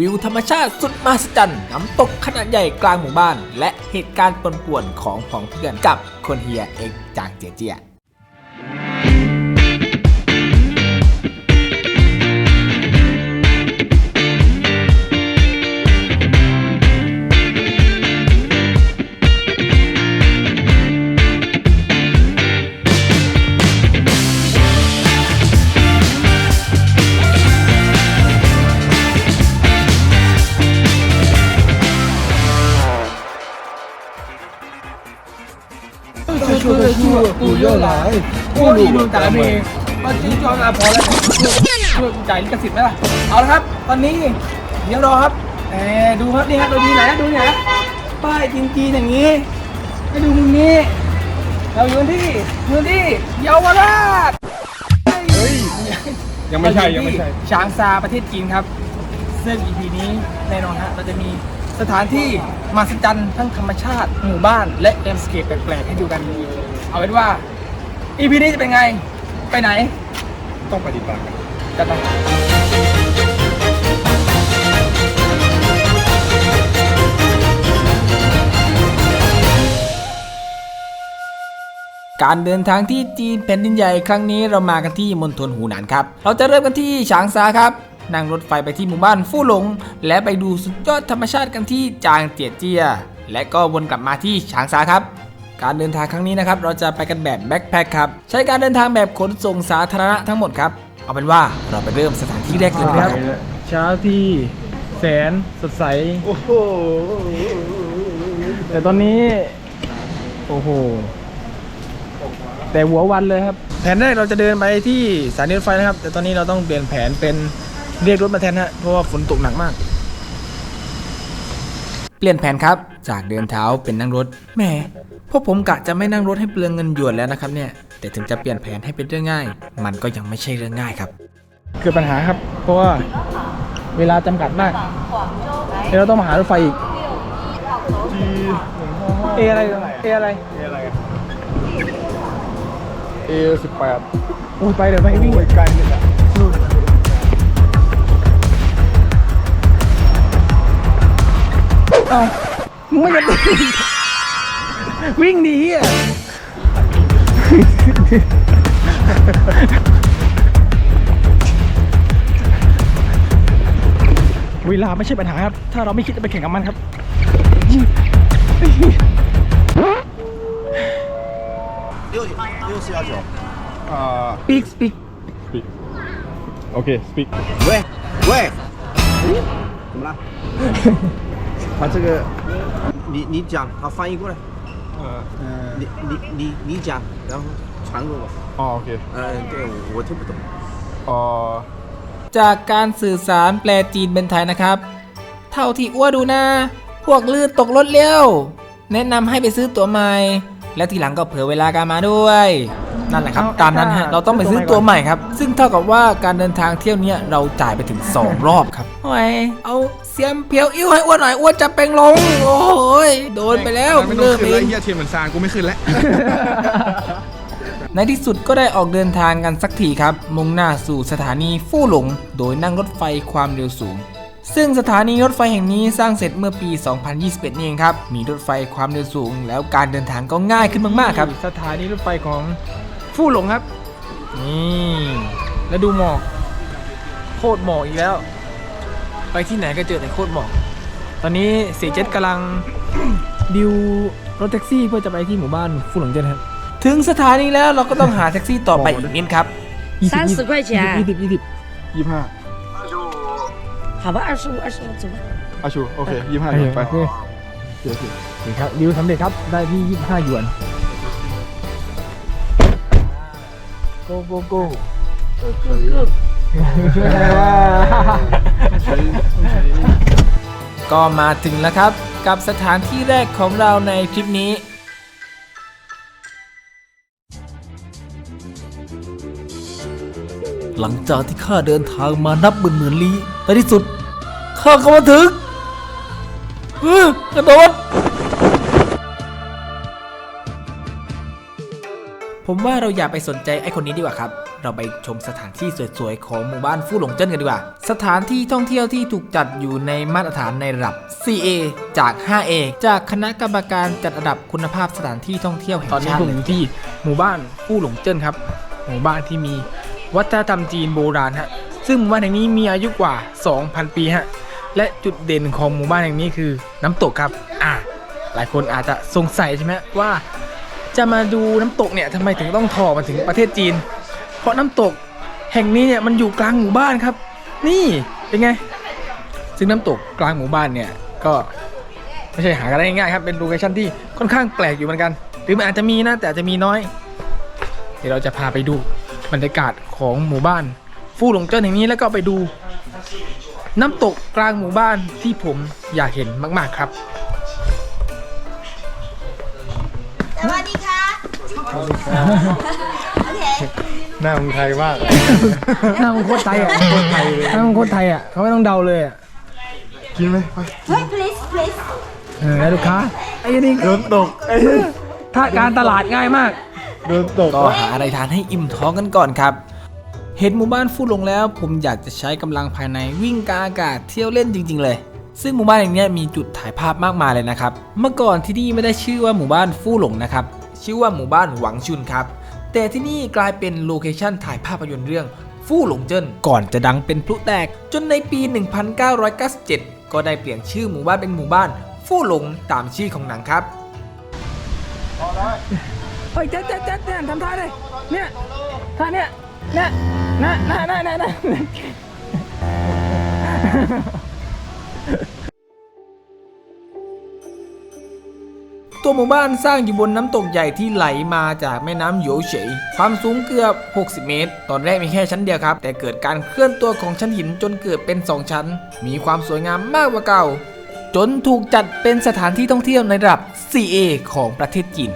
วิวธรรมชาติสุดมหัศจรรย์น้ำตกขนาดใหญ่กลางหมู่บ้าน และเหตุการณ์ปนป่วนของผองเพื่อนกับคนเฮียเอกจากเจเจีย ยอะหลายผู้นดวงตามย์มาชี้จอนอาพอแล้วช่วยจ่ายลิขสิทธิ์ไหมล่ะเอาละครับ ตอนนี้ยังรอครับเออดูครับนี่ครับดูที่ไหนดูที่ไป้ายจริงๆอย่างนี้ให้ดูมุมนี้ เราอยู่ที่พื้นที่เยาวราชยังไม่ใช่ยังไม่ใช่ช้างซาประเทศจีนครับซึ่ง EP นี้แน่นอนฮะเราจะมีสถานที่มาสจันทั้งธรรมชาติหมู่บ้านและแลมด์สเกตแปลกๆให้ดูกัน เอาเป็นว่า EP นี้จะเป็นไง ไปไหน ต้องปฏิบัติกันกันไปการเดินทางที่จีนแผ่นดินใหญ่ครั้งนี้เรามากันที่มณฑลหูหนานครับ เราจะเริ่มกันที่ฉางซาครับ นั่งรถไฟไปที่หมู่บ้านฟู่หลง และไปดูสุดยอดธรรมชาติกันที่จางเจียเจีย และก็วนกลับมาที่ฉางซาครับ การเดินทางครั้งนี้นะครับเราจะไปกันแบบแบ็คแพคครับใช้การเดินทางแบบขนส่งสาธารณะทั้งหมดครับเอาเป็นว่าเราไปเริ่มสถานที่แรกกันเลยครับเช้าที่แสนสดใสโอ้โหแต่ตอนนี้ โอ้โห แต่หัววันเลยครับ แผนแรกเราจะเดินไปที่สถานีรถไฟนะครับ แต่ตอนนี้เราต้องเปลี่ยนแผนเป็นเรียกรถมาแทนฮะเพราะว่าฝนตกหนักมาก เปลี่ยนแผนครับ จากเดินเท้าเป็นนั่งรถ แหมพวกผมกะจะไม่นั่งรถให้เปลืองเงินหยวนแล้วนะครับเนี่ย แต่ถึงจะเปลี่ยนแผนให้เป็นเรื่องง่าย มันก็ยังไม่ใช่เรื่องง่ายครับ เกิดปัญหาครับ เพราะว่าเวลาจำกัดมากเดี๋ยวเราต้องมาหารถไฟอีกเออะไรเออะไรเออะไรเอสิบแปดโอ้ยไปเดี๋ยวไปวิ่งไกลเลยอะเอ้ามึง ไม่จะวิ่งดีอ่ะเวลาไม่ใช่ปัญหาครับ ถ้าเราไม่คิดจะไปแข่งกับมันครับ อ่า speak speak speak โอเค speak 喂喂，怎么了？ 他这个，你你讲，他翻译过来， เอ่อ 你你你你讲，然后传给我。 อ๋อโอเค 嗯，对我我听不懂。 อ๋อ จากการสื่อสารแปลจีนเป็นไทยนะครับ เท่าที่อ้วดูนะ พวกลื่นตกรถเร็ว แนะนำให้ไปซื้อตั๋วใหม่ และทีหลังก็เผื่อเวลาการมาด้วย นั่นแหละครับเอาตามนั้นฮะเอาเราต้องไปซื้อตั๋วใหม่ครับ ซึ่งเท่ากับว่าการเดินทางเที่ยวเนี้ยเราจ่ายไปถึง 2 รอบครับโอ้ยเอาเสียมเพียวอิ่วให้อ้วนหน่อยอ้วนจะเป็นลง โอ้ยโดนไปแล้วไม่ต้อเริ่งมขึ้นเอแล้วงเฮียเทียนเหมือนซานกูไม่ขึ้นแล้ว ในที่สุดก็ได้ออกเดินทางกันสักทีครับ มุ่งหน้าสู่สถานีฟู่หลง โดยนั่งรถไฟความเร็วสูง ซึ่งสถานีรถไฟแห่งนี้สร้างเสร็จเมื่อปี 2021นี่เองครับ มีรถไฟความเร็วสูง แล้วการเดินทางก็ง่ายขึ้นมากๆครับ สถานีรถไฟของ ฟู่หลงครับ นี่ แล้วดูหมอก โคตรหมอกอีกแล้ว ไปที่ไหนก็เจอแต่โคตรหมอก ตอนนี้เสียเจ็ดกำลัง ดิวรถแท็กซี่เพื่อจะไปที่หมู่บ้านฟู่หลงเจนครับ ถึงสถานีแล้วเราก็ต้องหาแท็กซี่ต่อไปอีกนิดครับ 三十块钱， ยี่สิบยี่สิบ ยี่ห้า 好吧，二十五，二十五，走吧。 อาชูโอเคยี่ห้า โอเค ไป โอเค โอเค โอเคครับดิวสำเร็จครับ ได้ที่ 25หยวน โกโกโกก็มาถึงแล้วครับ กับสถานที่แรกของเราในคลิปนี้ หลังจากที่ข้าเดินทางมานับหมื่นหมื่นลี้ในที่สุด ข้าก็มาถึงเฮ้ยกระโดด ผมว่าเราอย่าไปสนใจไอ้คนนี้ดีกว่าครับ เราไปชมสถานที่สวยๆ ของหมู่บ้านฟู่หลงเจิ้นกันดีกว่า สถานที่ท่องเที่ยวที่ถูกจัดอยู่ในมาตรฐานในระดับ 4A จาก 5A จากคณะกรรมการจัดอันดับคุณภาพสถานที่ท่องเที่ยวแห่งตอนนี้ชาติผมเลอยยู่ที่หมู่บ้านฟู่หลงเจิ้นครับ หมู่บ้านที่มีวัฒนธรรมจีนโบราณฮะ ซึ่งหมู่บ้านแห่งนี้มีอายุกว่า 2,000 ปีฮะ และจุดเด่นของหมู่บ้านแห่งนี้คือน้ำตกครับ อ่าหลายคนอาจจะสงสัยใช่ไหมว่า จะมาดูน้ำตกเนี่ยทำไมถึงต้องถอมาถึงประเทศจีน เพราะน้ำตกแห่งนี้เนี่ยมันอยู่กลางหมู่บ้านครับ นี่เป็นไง ซึ่งน้ำตกกลางหมู่บ้านเนี่ยก็ไม่ใช่หากันได้ง่ายครับเป็นโลเคชั่นที่ค่อนข้างแปลกอยู่เหมือนกัน หรือมันอาจจะมีนะแต่อาจจะมีน้อย เดี๋ยวเราจะพาไปดูบรรยากาศของหมู่บ้าน ฟู่หลงเจิ้นแห่งนี้แล้วก็ไปดูน้ำตกกลางหมู่บ้านที่ผมอยากเห็นมาก ๆ ครับ หน้ามึงไทยมาก หน้ามันโคตรไทยอะหน้ามันโคตรไทยอะเขาไม่ต้องเดาเลยอะกินไหมไปเฮ้ย please please เออแล้วลูกค้าไอ้นี่โดนตกไอ้ถ้าการตลาดง่ายมาก โดนตกก็หาอะไรทานให้อิ่มท้องกันก่อนครับ เห็นหมู่บ้านฟู่หลงแล้ว ผมอยากจะใช้กำลังภายในวิ่งกลางอากาศเที่ยวเล่นจริง ๆ เลย ซึ่งหมู่บ้านแห่งเนี้ยมีจุดถ่ายภาพมากมายเลยนะครับ เมื่อก่อนที่นี่ไม่ได้ชื่อว่าหมู่บ้านฟู่หลงนะครับ ชื่อว่าหมู่บ้านหวังชุนครับ แต่ที่นี่กลายเป็นโลเคชั่นถ่ายภาพยนตร์เรื่องฟู่หลงเจิ้นก่อนจะดังเป็นพลุแตก จนในปี 1997 ก็ได้เปลี่ยนชื่อหมู่บ้านเป็นหมู่บ้าน ฟู่หลงตามชื่อของหนังครับเฮ้ยเจ๊เจ๊เจ๊เจ๊ทำท่าเลยเนี่ยท่าเนี่ยเนี่ยน่ะน่ะน่ะน่ะนะ ตัวหมู่บ้านสร้างอยู่บนน้ำตกใหญ่ที่ไหลมาจากแม่น้ำโยเฉย ความสูงเกือบ 60 เมตร ตอนแรกมีแค่ชั้นเดียวครับ แต่เกิดการเคลื่อนตัวของชั้นหินจนเกิดเป็น 2 ชั้น มีความสวยงามมากกว่าเก่า จนถูกจัดเป็นสถานที่ท่องเที่ยวในระดับ 4A ของประเทศจีน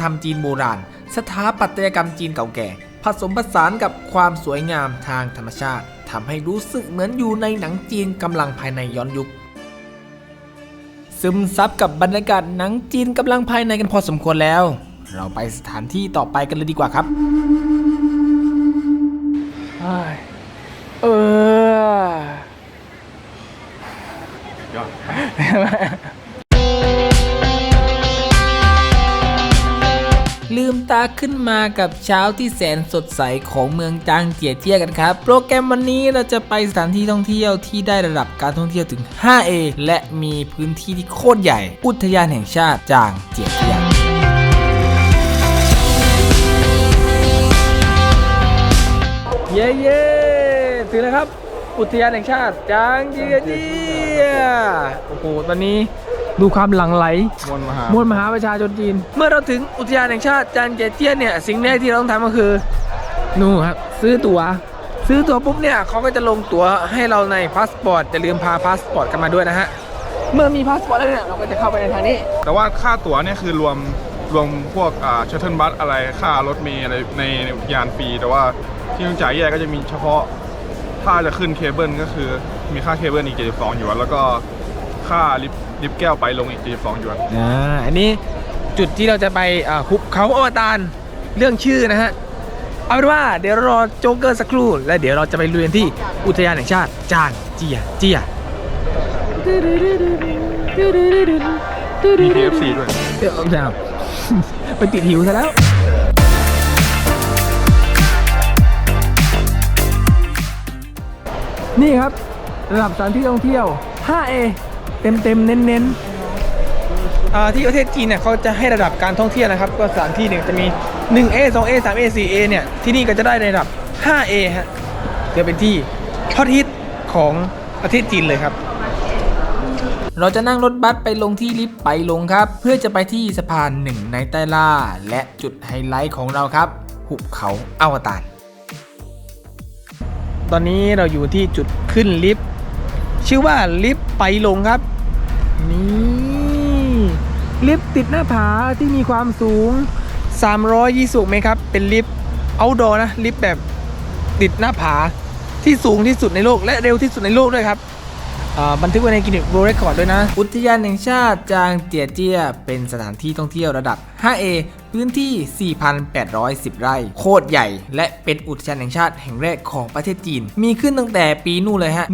ธรรมจีนโบราณ สถาปัตยกรรมจีนเก่าแก่ ผสมผสานกับความสวยงามทางธรรมชาติทำให้รู้สึกเหมือนอยู่ในหนังจีนกำลังภายในย้อนยุค ซึมซับกับบรรยากาศหนังจีนกำลังภายในกันพอสมควรแล้ว เราไปสถานที่ต่อไปกันเลยดีกว่าครับเอ้ยเออ ตาขึ้นมากับเช้าที่แสนสดใสของเมืองจางเจียเจี้ยกันครับ โปรแกรมวันนี้เราจะไปสถานที่ท่องเที่ยวที่ได้ระดับการท่องเที่ยวถึง 5A และมีพื้นที่ที่โคตรใหญ่ อุทยานแห่งชาติจางเจียเจี้ยเย้เย้ถึงแล้วครับ อุทยานแห่งชาติจางเจียเจียโอ้โหตอนนี้ ดูความหลั่งไหลมวลมหามวลมหาประชาชนจีน เมื่อเราถึงอุทยานแห่งชาติจางเจียเจียเนี่ยสิ่งแรกที่เราต้องทำก็คือนู่นครับซื้อตั๋ว ซื้อตั๋วปุ๊บเนี่ยเขาก็จะลงตั๋วให้เราในพาสปอร์ตอย่าลืมพาพาสปอร์ตกันมาด้วยนะฮะเมื่อมีพาสปอร์ตแล้วเนี่ยเราก็จะเข้าไปในทางนี้ แต่ว่าค่าตั๋วเนี่ยคือรวมรวมพวกอ่าชัตเทิลบัสอะไรค่ารถเมล์อะไรในอุทยานฟรีแต่ว่าที่ต้องจ่ายแยกก็จะมีเฉพาะถ้าจะขึ้นเคเบิลก็คือมีค่าเคเบิลอีก72หยวนแล้วก็ค่าลิฟต์ ลิฟต์แก้วไปลงอีก72หยวน อ่าอันนี้จุดที่เราจะไปอ่าหุบเขาอวตารเรื่องชื่อนะฮะ เอาเป็นว่าเดี๋ยวรอโจ๊กเกอร์สักครู่ แล้วเดี๋ยวเราจะไปลุยกันที่อุทยานแห่งชาติจางเจียเจีย มี KFC ด้วย เดี๋ยวจะไปติดหิวซะแล้ว นี่ครับ ระดับสถานที่ท่องเที่ยว 5A เต็มเต็มๆเน้นเน้นๆอ่าที่ประเทศจีนเนี่ยเขาจะให้ระดับการท่องเที่ยวนะครับ ก็สถานที่เนี่ยจะมี 1A 2A 3A 4A เนี่ยที่นี่ก็จะได้ในระดับ 5A ฮะจะเป็นที่ฮอตฮิตของประเทศจีนเลยครับ เราจะนั่งรถบัสไปลงที่ลิฟต์ไปลงครับ เพื่อจะไปที่สะพานหนึ่งในใต้ล่า และจุดไฮไลท์ของเราครับ หุบเขาอวตารตอนนี้เราอยู่ที่จุดขึ้นลิฟต์ ชื่อว่าลิฟต์ไปลงครับนี่ลิฟต์ติดหน้าผาที่มีความสูง 320เมตรครับ เป็นลิฟต์เอาดอนะลิฟต์แบบติดหน้าผาที่สูงที่สุดในโลกและเร็วที่สุดในโลกด้วยครับ บันทึกไว้ในกินเนสโรเรคคอร์ดด้วยนะ อุทยานแห่งชาติจางเจียเจีย เป็นสถานที่ท่องเที่ยวระดับ 5A พื้นที่ 4,810 ไร่ โคตรใหญ่ และเป็นอุทยานแห่งชาติแห่งแรกของประเทศจีน มีขึ้นตั้งแต่ปีนู่นเลยฮะ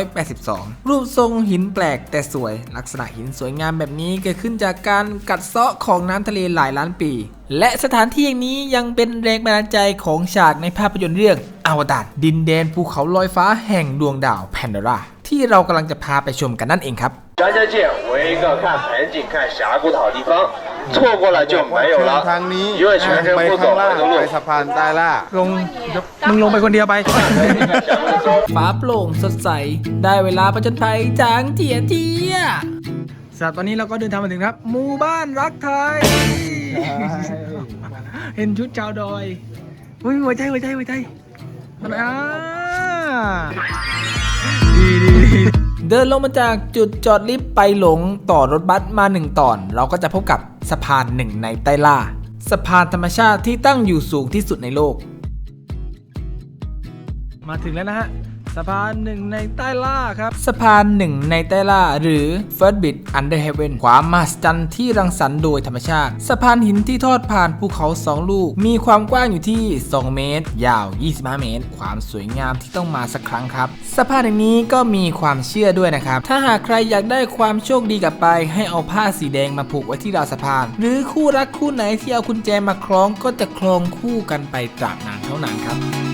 1982 รูปทรงหินแปลกแต่สวย ลักษณะหินสวยงามแบบนี้เกิดขึ้นจากการกัดเซาะของน้ำทะเลหลายล้านปี และสถานที่แห่างนี้ยังเป็นแรงบันดาลใจของฉากในภาพยนตร์เรื่องอวตารดินแดนภูเขาลอยฟ้าแห่งดวงดาวแพนดอร่า ที่เรากำลังจะพาไปชมกันนั่นเองครับ 张家界为一个看盆景、看峡谷的好地方，错过了就没有了。 ทางนี้ 因为全身 ไป 不走 ข้างล่าง 回头路 ไป。สะพานใต้ล่า ลงมึงลงไปคนเดียวไป ฟ้าโปร่งสดใส ได้เวลาประจนภัยจางเจียเจีย สำหรับตอนนี้เราก็เดินทางมาถึงครับ หมู่บ้านรักไทย เห็นชุดชาวดอยอุ้ยหัวใจหัวใจหัวใจอะไรอ่าดีดีดี เดินลงมาจากจุดจอดลิฟต์ไปหลงต่อรถบัสมาหนึ่งตอน เราก็จะพบกับสะพานหนึ่งในไต้ล่า สะพานธรรมชาติที่ตั้งอยู่สูงที่สุดในโลก มาถึงแล้วนะฮะ สะพานหนึ่งในใต้ล่าครับ สะพานหนึ่งในใต้ล่า หรือ First Bit Under Heaven ความมหัศจรรย์ที่รังสรรค์โดยธรรมชาติ สะพานหินที่ทอดผ่านภูเขาสองลูก มีความกว้างอยู่ที่ 2 เมตร ยาว 25 เมตร ความสวยงามที่ต้องมาสักครั้งครับ สะพานแห่งนี้ก็มีความเชื่อด้วยนะครับ ถ้าหากใครอยากได้ความโชคดีกลับไป ให้เอาผ้าสีแดงมาผูกไว้ที่ราวสะพาน หรือคู่รักคู่ไหนที่เอากุญแจมาคล้องก็จะคล้องคู่กันไปตราบนานเท่านานครับ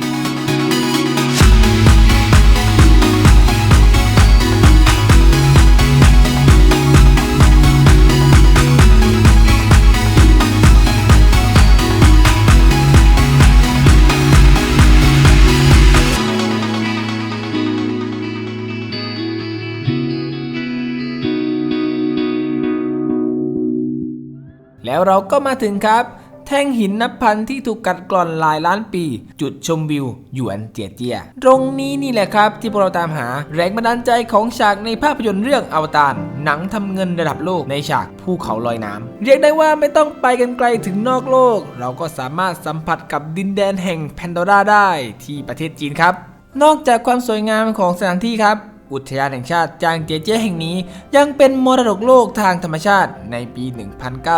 แล้วเราก็มาถึงครับ แท่งหินนับพันที่ถูกกัดกร่อนหลายล้านปี จุดชมวิวหยวนเจียเจีย ตรงนี้นี่แหละครับที่พวกเราตามหาแรงบันดาลใจของฉากในภาพยนตร์เรื่องอวตารหนังทำเงินระดับโลกในฉากภูเขาลอยน้ำเรียกได้ว่าไม่ต้องไปกันไกลถึงนอกโลก เราก็สามารถสัมผัสกับดินแดนแห่งแพนโดราได้ที่ประเทศจีนครับ นอกจากความสวยงามของสถานที่ครับ อุทยานแห่งชาติจางเจียเจี้ยแห่งนี้ ยังเป็นมรดกโลกทางธรรมชาติในปี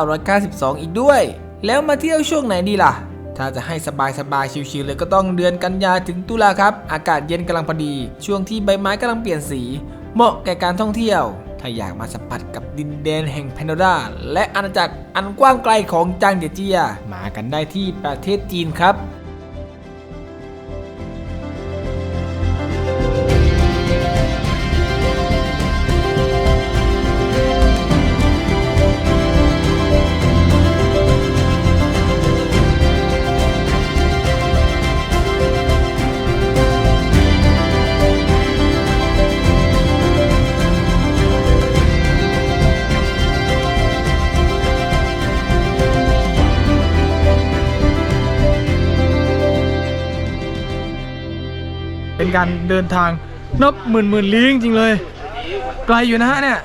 1992 อีกด้วย แล้วมาเที่ยวช่วงไหนดีล่ะ ถ้าจะให้สบายสบายๆชิลๆเลยก็ต้องเดือนกันยาถึงตุลาครับ อากาศเย็นกำลังพอดี ช่วงที่ใบไม้กำลังเปลี่ยนสี เหมาะแก่การท่องเที่ยว ถ้าอยากมาสัมผัสกับดินแดนแห่งแพนโดราและอาณาจักรอันกว้างไกลของจางเจียเจียมากันได้ที่ประเทศจีนครับ เป็นการเดินทางนับหมื่นหมื่นลี้จริงๆเลย ไกลอยู่นะฮะเนี่ย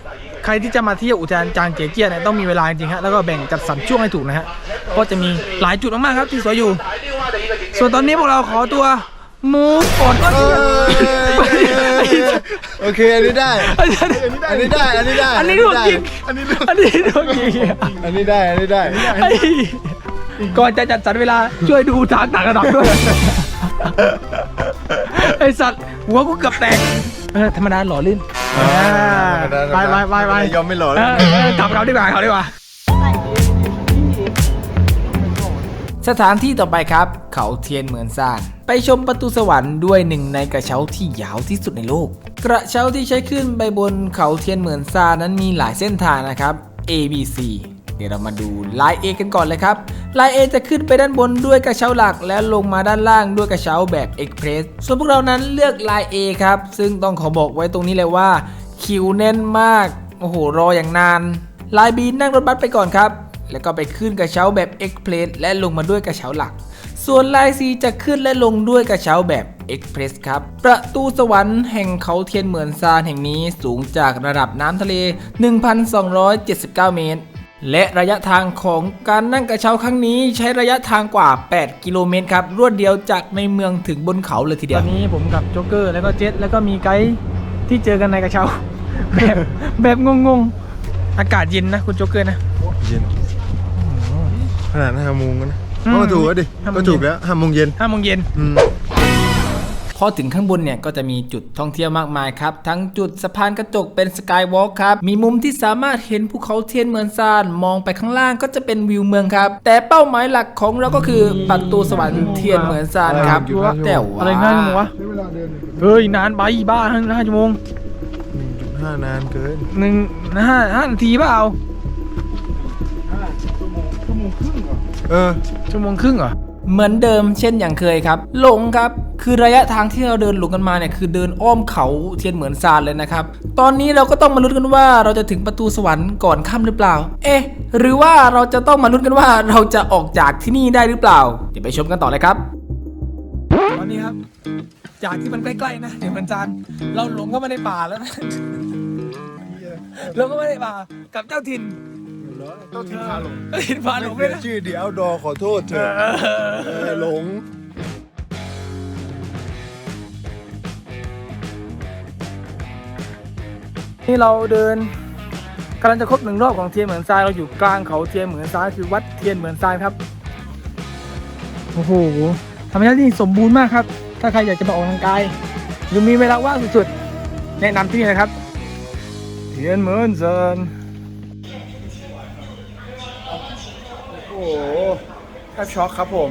ใครที่จะมาเที่ยวอุทยานจางเจียเจี้ยเนี่ยต้องมีเวลาจริงๆฮะแล้วก็แบ่งจัดสรรช่วงให้ถูกนะฮะเพราะจะมีหลายจุดมากๆครับที่สวยอยู่ ส่วนตอนนี้พวกเราขอตัวมูฟก่อนโอเคอันนี้ได้ อันนี้ได้ อันนี้ได้ อันนี้ดวงจริงอันนี้อันนี้ดวงจริงอันนี้ได้ อันนี้ได้ไอ้ก่อนจะจัดสรรเวลาช่วยดูทางต่างระดับด้วย ไอสัตว์หัวกูเกือบแตกเออธรรมดาหล่อลื่นอ่าไปไปไปไปยอมไม่หล่อเออเออกลับเขาดีกว่าเขาดีกว่า สถานที่ต่อไปครับ เขาเทียนเหมือนซาน ไปชมประตูสวรรค์ด้วยหนึ่งในกระเช้าที่ยาวที่สุดในโลก กระเช้าที่ใช้ขึ้นไปบนเขาเทียนเหมือนซานนั้นมีหลายเส้นทางนะครับ A B C เดี๋ยวเรามาดูลาย A กันก่อนเลยครับลาย A จะขึ้นไปด้านบนด้วยกระเช้าหลัก และลงมาด้านล่างด้วยกระเช้าแบบ Express ส่วนพวกเรานั้นเลือกลาย A ครับ ซึ่งต้องขอบอกไว้ตรงนี้เลยว่า คิวแน่นมาก โอ้โห รออย่างนาน ลาย B นั่งรถบัสไปก่อนครับ แล้วก็ไปขึ้นกระเช้าแบบ Express และลงมาด้วยกระเช้าหลัก ส่วนลายสีจะขึ้นและลงด้วยกระเช้าแบบเอ็กเพรสครับ ประตูสวรรค์แห่งเขาเทียนเหมือนซานแห่งนี้สูงจากระดับน้ำทะเล 1,279 เมตร และระยะทางของการนั่งกระเช้าครั้งนี้ใช้ระยะทางกว่า 8 กิโลเมตรครับ รวดเดียวจากในเมืองถึงบนเขาเลยทีเดีตยอวนนี้ผมกับโจ๊กเกอร์แล้วก็เจษแล้วก็มีไกด์ที่เจอกันในกระเช้า แบบแบบงงๆ อากาศเย็นนะคุณโจ๊กเกอร์นะ เย็นขนาดห้าโมงแล้วนะอืมก็ถูกแล้วดิห้าโมงก็ถูกแล้วห้าโมงเย็นห้าโมงเย็น อืมพ อถึงข้างบนเนี่ยก็จะมีจุดท่องเที่ยวมากมายครับ ทั้งจุดสะพานกระจกเป็นสกายวอล์กครับ มีมุมที่สามารถเห็นภูเขาเทียนเมืองซานมองไปข้างล่างก็จะเป็นวิวเมืองครับ แต่เป้าหมายหลักของเราก็คือประตูสวรรค์เทียนเมืองซานครับอะไรแต่ว่าอะไรง่ายจังวะเฮ้ยนานไปบ้าห้าห้าชั่วโมงหนึ่งจุดห้านานเกินหนึ่งห้าห้านาทีเปล่าเออชั่วโมงครึ่งเหรอ เหมือนเดิมเช่นอย่างเคยครับ หลงครับคือระยะทางที่เราเดินหลงกันมาเนี่ยคือเดินอ้อมเขาเทียนเหมือนซานเลยนะครับ ตอนนี้เราก็ต้องมาลุ้นกันว่าเราจะถึงประตูสวรรค์ก่อนค่ำหรือเปล่า เอ๊ะ หรือว่าเราจะต้องมาลุ้นกันว่าเราจะออกจากที่นี่ได้หรือเปล่า เดี๋ยวไปชมกันต่อเลยครับ ตอนนี้ครับ จากที่มันใกล้ๆนะเดี๋ยวมันจานเราหลงเข้ามาในป่าแล้วนะเราก็ไม่ได้ป่ากับเจ้าถิ่น เจ้าถิ่นพาหลงเจ้าถิ่นพาหลงเลยนะชื่อเดียวดอขอโทษเถอะเออหลงนี่เราเดินกำลังจะครบหนึ่งรอบของเทียนเหมือนทรายเราอยู่กลางเขาเทียนเหมือนทรายคือวัดเทียนเหมือนทรายครับโอ้โหธรรมชาติที่สมบูรณ์มากครับ ถ้าใครอยากจะมาออกกำลังกายหรือมีเวลาว่างสุดๆแนะนำที่นี่นะครับเทียนเหมือนซาน หแทบช็อกครับผม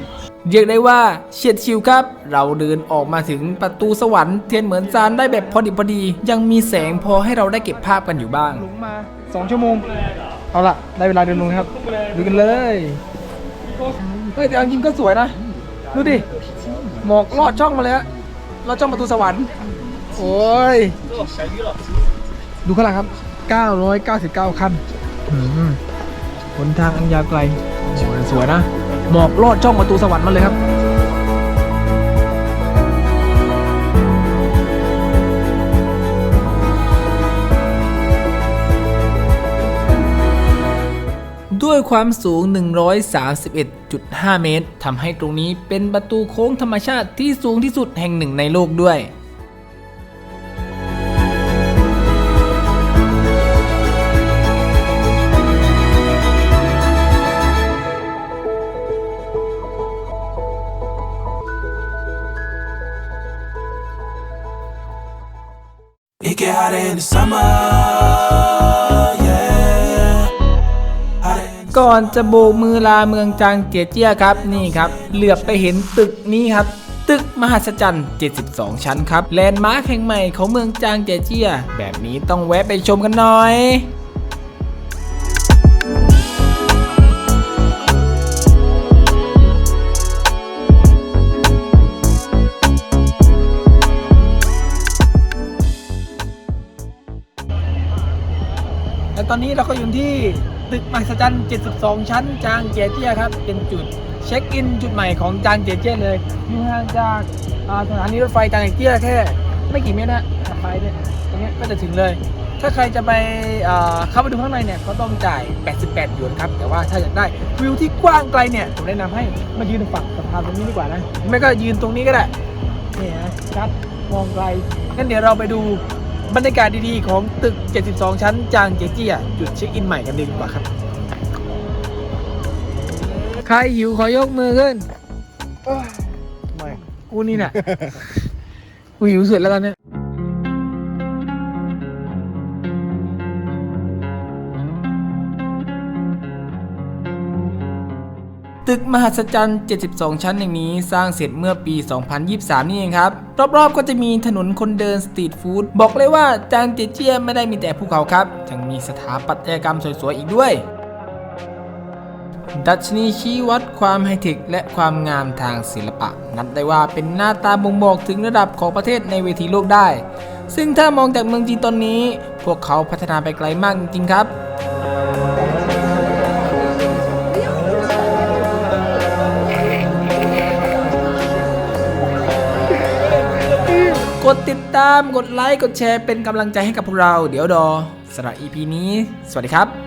เรียกได้ว่าเฉียดชิวครับ เราเดินออกมาถึงประตูสวรรค์เทียนเหมือนซานได้แบบพอดีพอดี ยังมีแสงพอให้เราได้เก็บภาพกันอยู่บ้าง หลงมาสองชั่วโมง เอาล่ะได้เวลาเดินลงครับดูกันเลยเฮ้ยแต่เอาจริงก็สวยนะ ดูดิหมอกลอดช่องมาเลยฮะลอดช่องประตูสวรรค์ โอ้ย ดูข้างหลังครับ 999 คันอืมหนทางอันยาวไกลโอ้ย สวยนะ หมอกลอดช่องประตูสวรรค์มาเลยครับด้วยความสูง 131.5 เมตร ทำให้ตรงนี้เป็นประตูโค้งธรรมชาติที่สูงที่สุดแห่งหนึ่งในโลกด้วย hotter in the summer, yeah. ก่อนจะโบกมือลาเมืองจางเจียเจี้ยครับนี่ครับ เหลือบไปเห็นตึกนี้ครับ ตึกมหัศจรรย์ 72 ชั้นครับแลนด์มาร์คแห่งใหม่ของเมืองจางเจียเจี้ยแบบนี้ต้องแวะไปชมกันหน่อย ตอนนี้เราก็อยู่ที่ตึกมหัศจรรย์ 72 ชั้น จางเจียเจียครับ เป็นจุดเช็คอินจุดใหม่ของจางเจียเจียเลยอยู่ห่างจากอ่าสถานีรถไฟจางเจียเจียแค่ไม่กี่เมตรนะขับไปเนี่ยตรงนี้ก็จะถึงเลย ถ้าใครจะไปเข้าไปดูข้างในเนี่ยก็ต้องจ่าย 88 หยวนครับ แต่ว่าถ้าอยากได้วิวที่กว้างไกลเนี่ย ผมแนะนำให้มายืนฝั่งสะพานตรงนี้ดีกว่านะ ไม่ก็ยืนตรงนี้ก็ได้ นี่นะชัดมองไกลงั้นเดี๋ยวเราไปดู บรรยากาศดีๆ ของตึก 72 ชั้น จางเจียเจี้ยจุดเช็คอินใหม่กันดีกว่าครับ ใครหิวขอยกมือขึ้น ไม่ กูนี่น่ะ กูหิวสุดแล้วตอนเนี้ย ตึกมหัศจรรย์ 72 ชั้นแห่งนี้สร้างเสร็จเมื่อปี 2023 นี่เองครับ รอบๆ ก็จะมีถนนคนเดินสตรีทฟู้ดบอกเลยว่าจางเจเจียไม่ได้มีแต่ภูเขาครับยังมีสถาปัตยกรรมสวยๆ อีกด้วย ดัชนีชี้วัดความไฮเทคและความงามทางศิลปะ นับได้ว่าเป็นหน้าตาบ่งบอกถึงระดับของประเทศในเวทีโลกได้ ซึ่งถ้ามองจากเมืองจีนตอนนี้ พวกเขาพัฒนาไปไกลมากจริงๆครับ กดติดตามกดไลค์กดแชร์เป็นกำลังใจให้กับพวกเรา เดี๋ยวดอสำหรับ EP นี้ สวัสดีครับ